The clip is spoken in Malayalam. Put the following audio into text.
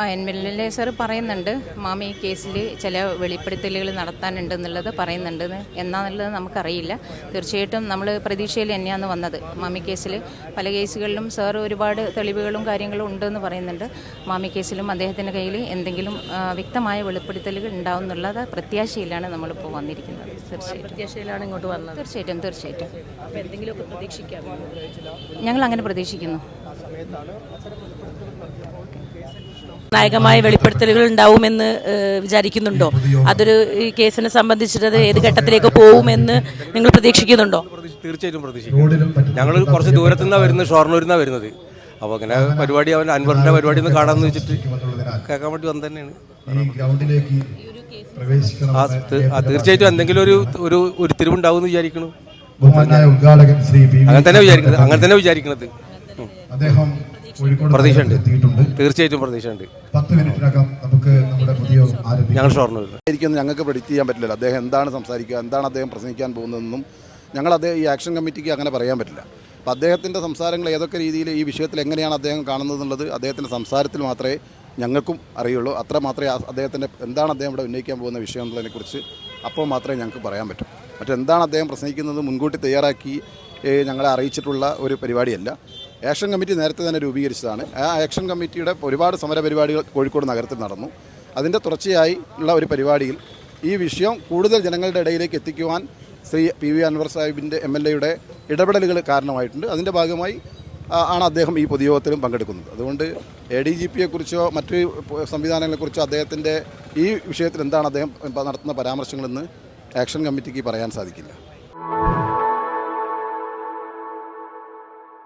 ആ എൻ എൽ എ സാർ പറയുന്നുണ്ട് മാമി ഈ കേസിൽ ചില വെളിപ്പെടുത്തലുകൾ നടത്താനുണ്ട് എന്നുള്ളത് പറയുന്നുണ്ട് എന്നാന്നുള്ളത് നമുക്കറിയില്ല. തീർച്ചയായിട്ടും നമ്മൾ പ്രതീക്ഷയിൽ തന്നെയാണ് വന്നത്. മാമി കേസിൽ പല കേസുകളിലും സാർ ഒരുപാട് തെളിവുകളും കാര്യങ്ങളും ഉണ്ടെന്ന് പറയുന്നുണ്ട്. മാമി കേസിലും അദ്ദേഹത്തിന്റെ കയ്യിൽ എന്തെങ്കിലും വ്യക്തമായ വെളിപ്പെടുത്തലുകൾ ഉണ്ടാവും എന്നുള്ളത് പ്രത്യാശയിലാണ് നമ്മളിപ്പോൾ വന്നിരിക്കുന്നത്. തീർച്ചയായിട്ടും. ഇങ്ങോട്ട് വന്നത്. തീർച്ചയായിട്ടും തീർച്ചയായിട്ടും. എന്തെങ്കിലുമൊക്കെ പ്രതീക്ഷിക്കാം ഞങ്ങൾ അങ്ങനെ പ്രതീക്ഷിക്കുന്നു നായകമായ വെളിപ്പെടുത്തലുകൾ ഉണ്ടാവുമെന്ന് വിചാരിക്കുന്നുണ്ടോ? അതൊരു ഈ കേസിനെ സംബന്ധിച്ചിട്ട് ഏത് ഘട്ടത്തിലേക്ക് പോകുമെന്ന് നിങ്ങൾ പ്രതീക്ഷിക്കുന്നുണ്ടോ? തീർച്ചയായിട്ടും പ്രതീക്ഷിക്കും. ഞങ്ങൾ കുറച്ച് ദൂരത്തു നിന്നാണ് വരുന്നത് ഷൊർണൂരിൽ നിന്നാണ് വരുന്നത്. അപ്പോൾ അങ്ങനെ പരിപാടി അവൻ അൻവറിന്റെ പരിപാടി ഒന്ന് കാണാമെന്ന് വെച്ചിട്ട് കേൾക്കാൻ വേണ്ടി വന്നു തന്നെയാണ് ഈ ഗ്രൗണ്ടിലേക്ക് പ്രവേശിക്കണം ആ തീർച്ചയായിട്ടും എന്തെങ്കിലും ഒരു ഒരു ഒരു തിരിവുണ്ടാവും എന്ന് വിചാരിക്കുന്നു ബഹുമാനായ ഉദ്ഘാടകൻ ശ്രീ പി അങ്ങനെ തന്നെ വിചാരിക്കുന്നത് അങ്ങനെ തന്നെ വിചാരിക്കുന്നത് അദ്ദേഹം പ്രതീക്ഷയുണ്ട്. തീർച്ചയായിട്ടും പ്രതീക്ഷയുണ്ട്. പത്ത് മിനിറ്റിനകം നമുക്ക് നമ്മുടെ പുതിയ ഞങ്ങൾ ആയിരിക്കും ഞങ്ങൾക്ക് പ്രെഡിക്റ്റ് ചെയ്യാൻ പറ്റില്ല അദ്ദേഹം എന്താണ് സംസാരിക്കുക എന്താണ് അദ്ദേഹം പ്രസംഗിക്കാൻ പോകുന്നതെന്നും ഞങ്ങൾ അദ്ദേഹം ഈ ആക്ഷൻ കമ്മിറ്റിക്ക് അങ്ങനെ പറയാൻ പറ്റില്ല. അപ്പോൾ അദ്ദേഹത്തിന്റെ സംസാരങ്ങൾ ഏതൊക്കെ രീതിയിൽ ഈ വിഷയത്തിൽ എങ്ങനെയാണ് അദ്ദേഹം കാണുന്നത് എന്നുള്ളത് അദ്ദേഹത്തിന്റെ സംസാരത്തിൽ മാത്രമേ ഞങ്ങൾക്കും അറിയുള്ളൂ. അത്ര മാത്രമേ അദ്ദേഹത്തിന്റെ എന്താണ് അദ്ദേഹം ഇവിടെ ഉന്നയിക്കാൻ പോകുന്ന വിഷയം എന്നുള്ളതിനെക്കുറിച്ച് അപ്പോൾ മാത്രമേ ഞങ്ങൾക്ക് പറയാൻ പറ്റൂ. മറ്റെന്താണ് അദ്ദേഹം പ്രസംഗിക്കുന്നത് മുൻകൂട്ടി തയ്യാറാക്കി ഞങ്ങളെ അറിയിച്ചിട്ടുള്ള ഒരു പരിപാടിയല്ല. ആക്ഷൻ കമ്മിറ്റി നേരത്തെ തന്നെ രൂപീകരിച്ചതാണ്. ആ ആക്ഷൻ കമ്മിറ്റിയുടെ ഒരുപാട് സമര പരിപാടികൾ കോഴിക്കോട് നഗരത്തിൽ നടന്നു. അതിന്റെ തുടർച്ചയായി ഉള്ള ഒരു പരിപാടിയിൽ ഈ വിഷയം കൂടുതൽ ജനങ്ങളുടെ ഇടയിലേക്ക് എത്തിക്കുവാൻ ശ്രീ പി വി അൻവർ സാഹിബിന്റെ എം എൽ എയുടെ ഇടപെടലുകൾ കാരണമായിട്ടുണ്ട്. അതിന്റെ ഭാഗമായി ആണ് അദ്ദേഹം ഈ പൊതുയോഗത്തിലും പങ്കെടുക്കുന്നത്. അതുകൊണ്ട് എ ഡി ജി പിയെക്കുറിച്ചോ മറ്റ് സംവിധാനങ്ങളെക്കുറിച്ചോ അദ്ദേഹത്തിന്റെ ഈ വിഷയത്തിൽ എന്താണ് അദ്ദേഹം നടത്തുന്ന പരാമർശങ്ങളെന്ന് ആക്ഷൻ കമ്മിറ്റിക്ക് പറയാൻ സാധിക്കില്ല.